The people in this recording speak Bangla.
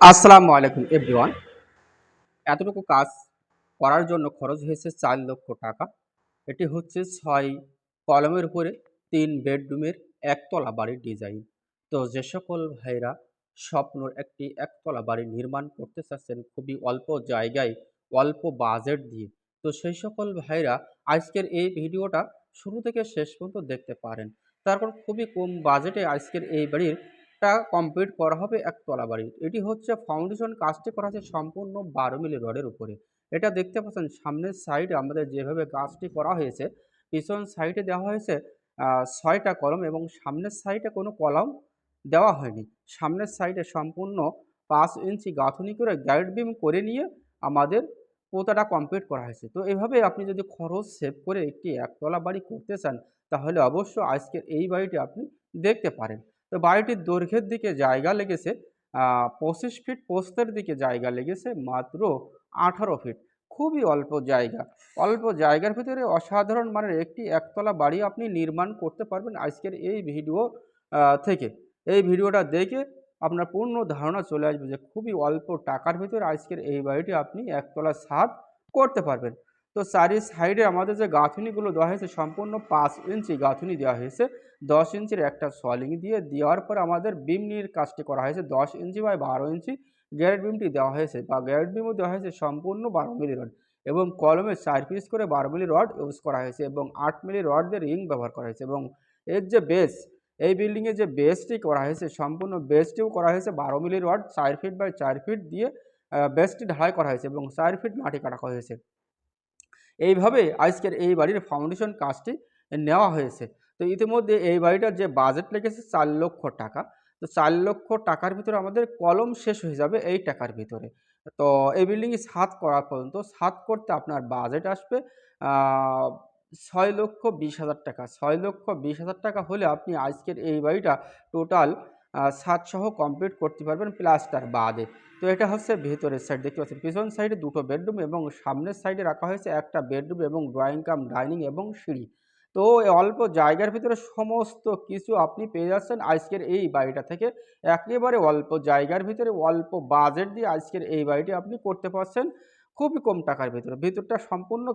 আসসালামু আলাইকুম এভরিওয়ান এতটুকু কাজ করার জন্য খরচ হয়েছে চার লক্ষ টাকা। এটি হচ্ছে ছয় কলমের উপরে তিন বেডরুমের একতলা বাড়ির ডিজাইন তো যে সকল ভাইরা স্বপ্নর একটি একতলা বাড়ি নির্মাণ করতে চাচ্ছেন, খুবই অল্প জায়গায়, অল্প বাজেট দিয়ে, তো সেই সকল ভাইরা আজকের এই ভিডিওটা শুরু থেকে শেষ পর্যন্ত দেখতে পারেন। তারপর খুবই কম বাজেটে আজকের এই বাড়ির টা কমপ্লিট করা হবে একতলা বাড়ির এটি হচ্ছে ফাউন্ডেশন কাজটি করা আছে সম্পূর্ণ বারো মিলি রডের উপরে। এটা দেখতে পাচ্ছেন, সামনের সাইডে আমাদের যেভাবে কাজটি করা হয়েছে, পিছন সাইডে দেওয়া হয়েছে ছয়টা কলম এবং সামনের সাইডে কোনো কলম দেওয়া হয়নি। সামনের সাইডে সম্পূর্ণ পাঁচ ইঞ্চি গাঁথনি করে গাইড বিম করে নিয়ে আমাদের পোতাটা কমপ্লিট করা হয়েছে। তো এভাবে আপনি যদি খরচ সেভ করে একটি একতলা বাড়ি করতে চান, তাহলে অবশ্য আজকের এই বাড়িটি আপনি দেখতে পারেন। তো বাড়িটির দৈর্ঘ্যের দিকে জায়গা লেগেছে পঁচিশ ফিট পোস্তের দিকে জায়গা লেগেছে মাত্র আঠারো ফিট। খুবই অল্প জায়গা। অল্প জায়গার ভিতরে অসাধারণ মানের একটি একতলা বাড়ি আপনি নির্মাণ করতে পারবেন আজকের এই ভিডিও থেকে। এই ভিডিওটা দেখে আপনার পূর্ণ ধারণা চলে আসবে যে খুবই অল্প টাকার ভিতরে আজকের এই বাড়িটি আপনি একতলা ছাদ করতে পারবেন। তো চারি সাইডে আমাদের যে গাঁথনিগুলো দেওয়া হয়েছে, সম্পূর্ণ পাঁচ ইঞ্চি গাঁথুনি দেওয়া হয়েছে। দশ ইঞ্চির একটা সলিং দিয়ে দেওয়ার পর আমাদের বিমনির কাজটি করা হয়েছে। দশ ইঞ্চি বাই বারো ইঞ্চি গ্যারেট বিমটি দেওয়া হয়েছে। বা গ্যারেট বিমও দেওয়া হয়েছে সম্পূর্ণ বারো মিলি রড এবং কলমে চার পিস করে বারো মিলি রড ইউজ করা হয়েছে এবং আট মিলি রড দিয়ে রিং ব্যবহার করা হয়েছে এবং এর যে বেস এই বিল্ডিংয়ে যে বেসটি করা হয়েছে, সম্পূর্ণ বেসটিও করা হয়েছে বারো মিলি রড, চার ফিট বাই চার ফিট দিয়ে বেসটি ঢালাই করা হয়েছে এবং চার ফিট মাটি কাটা করা হয়েছে। এইভাবে আজকের এই বাড়ির ফাউন্ডেশন কাজটি নেওয়া হয়েছে। তো ইতিমধ্যে এই বাড়িটার যে বাজেট লেগেছে চার লক্ষ টাকা। তো চার লক্ষ টাকার ভিতরে আমাদের কলম শেষ হয়ে যাবে এই টাকার ভিতরে। তো এই বিল্ডিংয়ে সাত করা পর্যন্ত, সাত করতে আপনার বাজেট আসবে ছয় লক্ষ বিশ হাজার টাকা। ছয় লক্ষ বিশ হাজার টাকা হলে আপনি আজকের এই বাড়িটা টোটাল ছাদ সহ কমপ্লিট করতে পারবেন প্লাস্টার বাদে। তো এটা হচ্ছে ভেতরের সাইড দেখতে পাচ্ছেন? পিছন সাইডে দুটো বেডরুম এবং সামনের সাইডে রাখা হয়েছে একটা বেডরুম এবং ড্রয়িং কাম ডাইনিং এবং সিঁড়ি। তো অল্প জায়গার ভিতরে সমস্ত কিছু আপনি পেয়ে যাচ্ছেন আজকের এই বাড়িটা থেকে। একেবারে অল্প জায়গার ভিতরে, অল্প বাজেট দিয়ে আজকের এই বাড়িটি আপনি করতে পারছেন। খুবই কম টাকার ভিতরে। ভিতরটা সম্পূর্ণ